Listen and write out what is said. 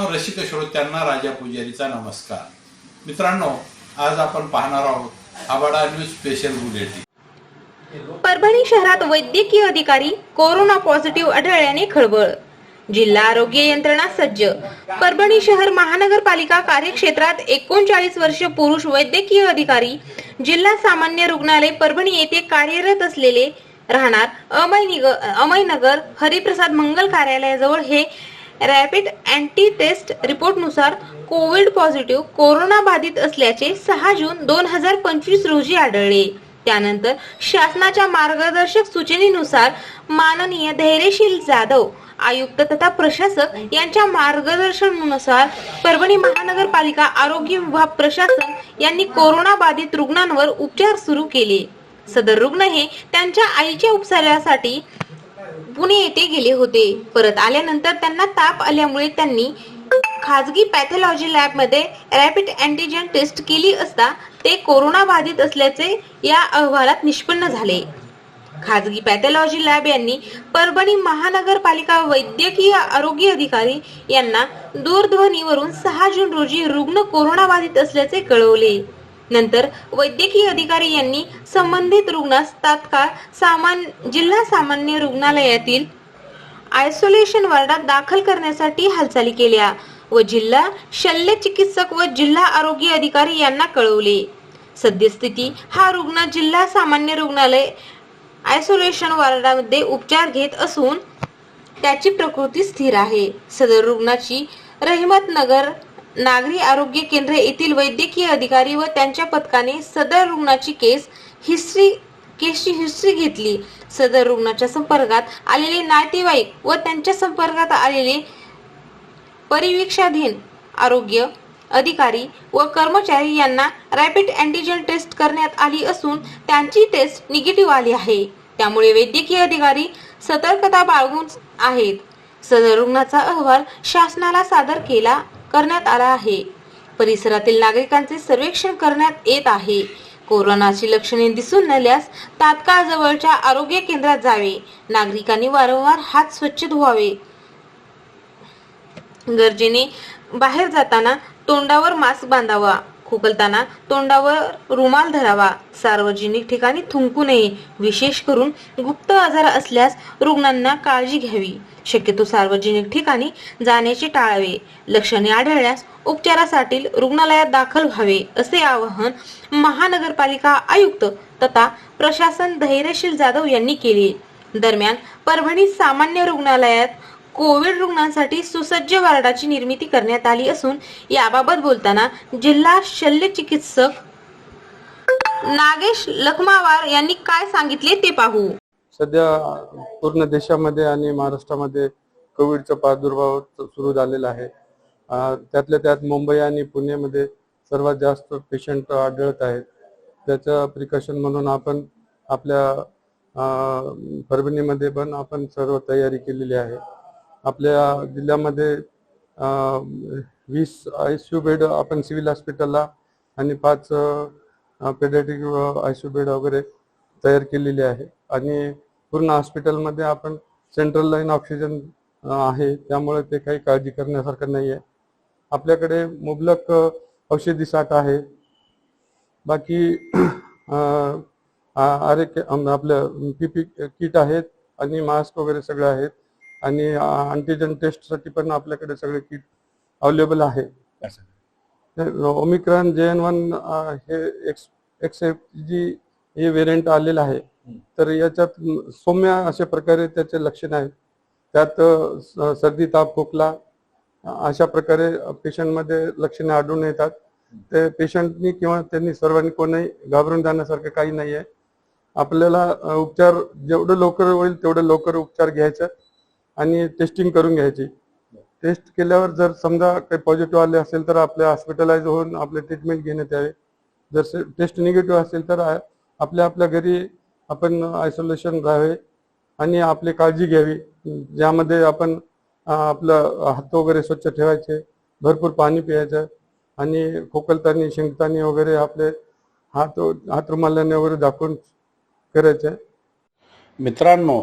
रसिक श्रोत्यांना राजा पुजारीचा नमस्कार. मित्रांनो आज आपण पाहणार आहोत आबाडा न्यूज स्पेशल बुलेटिन. परभणी शहरात वैद्यकीय अधिकारी कोरोना पॉझिटिव्ह आढळल्याने खळबळ. जिल्हा आरोग्य यंत्रणा सज्ज. परभणी शहर महानगरपालिका कार्यक्षेत्रात एकोणचाळीस वर्ष पुरुष वैद्यकीय अधिकारी जिल्हा सामान्य रुग्णालय परभणी येथे कार्यरत असलेले राहणार अमयनिग- अमयनगर हरिप्रसाद मंगल कार्यालयाजवळ हे रॅपिड अँटी टेस्ट रिपोर्टनुसार कोविड पॉझिटिव्ह कोरोना बाधित असल्याचे सहा जून दोन हजार पंचवीस रोजी आढळले. त्यानंतर शासनाच्या मार्गदर्शक सूचनेनुसार माननीय धैर्यशील जाधव आयुक्त तथा प्रशासक यांच्या मार्गदर्शनानुसार परभणी महानगरपालिका आरोग्य विभाग प्रशासन यांनी कोरोना बाधित रुग्णांवर उपचार सुरू केले. सदर रुग्ण हे त्यांच्या आईच्या उपचारासाठी पुणे येथे गेले होते. परत आल्यानंतर त्यांना ताप आल्यामुळे त्यांनी खाजगी पॅथॉलॉजी लॅबमध्ये रॅपिड अँटीजन टेस्ट केली असता ते कोरोना बाधित असल्याचे या अहवालात निष्पन्न झाले. खाजगी पॅथॉलॉजी लॅब यांनी परभणी महानगरपालिका वैद्यकीय आरोग्य अधिकारी यांना दूरध्वनीवरून सहा जून रोजी रुग्ण कोरोना बाधित असल्याचे कळवले. नंतर वैद्यकीय अधिकारी यांनी संबंधित रुग्णास तात्काळ सामान्य जिल्हा सामान्य रुग्णालयातील आयसोलेशन वार्डात दाखल करण्यासाठी हालचाली केल्या व जिल्हा शल्य चिकित्सक व जिल्हा आरोग्य अधिकारी यांना कळवले. सद्यस्थिती हा रुग्ण जिल्हा सामान्य रुग्णालय आयसोलेशन वार्डामध्ये उपचार घेत असून त्याची प्रकृती स्थिर आहे. सदर रुग्णाची रहिमतनगर नागरी आरोग्य केंद्र येथील वैद्यकीय अधिकारी व त्यांच्या पथकाने सदर रुग्णाची केस हिस्ट्री केसची हिस्ट्री घेतली. सदर रुग्णाच्या संपर्कात आलेले नातेवाईक व त्यांच्या संपर्कात आलेले परिवीक्षाधीन आरोग्य अधिकारी व कर्मचारी यांना रॅपिड अँटीजेन टेस्ट करण्यात आली असून त्यांची टेस्ट निगेटिव्ह आली आहे. त्यामुळे वैद्यकीय अधिकारी सतर्कता बाळगून आहेत. सदर रुग्णाचा अहवाल शासनाला सादर केला करण्यात आला आहे. परिसरातील नागरिकांचे सर्वेक्षण करण्यात येत आहे. कोरोनाची लक्षणे दिसून नल्यास तात्काळ जवळच्या आरोग्य केंद्रात जावे. नागरिकांनी वारंवार हात स्वच्छ धुवावे. गरजेने बाहेर जाताना तोंडावर मास्क बांधावा. खोकलताना तोंडावर रुमाल धरावा. सार्वजनिक ठिकाणी थुंकू नये. विशेष करून गुप्त आजार असल्यास रुग्णांना काळजी घ्यावी. शक्यतो सार्वजनिक ठिकाणी जाण्याचे टाळावे. लक्षणे आढळल्यास उपचारासाठी रुग्णालयात दाखल व्हावे असे आवाहन महानगरपालिका आयुक्त तथा प्रशासन धैर्यशील जाधव यांनी केले. दरम्यान परभणी सामान्य रुग्णालयात कोविड रुग्णांसाठी सुसज्ज वार्डाची निर्मिती करण्यात आली असून याबाबत बोलताना जिल्हा शल्य चिकित्सक नागेश लखमावार यांनी काय सांगितले ते पाहू. सध्या पूर्ण देशामध्ये आणि महाराष्ट्रामध्ये कोविडचा प्रादुर्भाव सुरू झालेला आहे. त्यातल्या त्यात मुंबई आणि पुण्यामध्ये सर्वात जास्त पेशंट आढळत आहेत. त्याचं प्रिकॉशन म्हणून आपण आपल्या परभणीमध्ये पण आपण सर्व तयारी केलेली आहे. आपल्या जिल्ह्यामध्ये वीस आय सी यू बेड आपण सिव्हिल हॉस्पिटलला आणि पाच paediatric I C U bed वगैरे तयार केलेली आहे. आणि पूर्ण हॉस्पिटलमध्ये आपण सेंट्रल लाईन ऑक्सिजन आहे. त्यामुळे ते काही काळजी करण्यासारखं नाही आहे. आपल्याकडे मुबलक औषधी साठा आहे. बाकी आरे आ- आरोग्य अम, आपलं पीपी किट आहेत आणि मास्क वगैरे सगळं आहेत. आणि अँटीजन टेस्टसाठी पण आपल्याकडे सगळे किट अवेलेबल आहे. ओमिक्रॉन जे एन वन हे एक्स एक्स एफ जी हे व्हेरियंट आलेलं आहे. तर याच्यात सौम्य अशा प्रकारे त्याचे लक्षण आहेत. त्यात सर्दी ताप खोकला अशा प्रकारे पेशंटमध्ये लक्षणे आढळून येतात. ते पेशंटनी किंवा त्यांनी सर्वांनी कोणी घाबरून जाण्यासारखं काही नाही आहे आपल्याला उपचार जेवढं लवकर होईल तेवढं लवकर उपचार घ्यायचा. आणि टेस्टिंग करून घ्यायची. टेस्ट केल्यावर जर समजा काही पॉझिटिव्ह आले असेल तर आपल्या हॉस्पिटलाइज होऊन आपले ट्रीटमेंट घेण्यात यावे. जर टेस्ट निगेटिव्ह असेल तर आपल्या आपल्या घरी आपण आयसोलेशन राहावे आणि आपली काळजी घ्यावी. ज्यामध्ये आपण आपलं हात वगैरे स्वच्छ ठेवायचे भरपूर पाणी प्यायचं आणि खोकलतानी शिंकतानी वगैरे आपले हात हात रुमालाने वगैरे दाखवून करायचे. मित्रांनो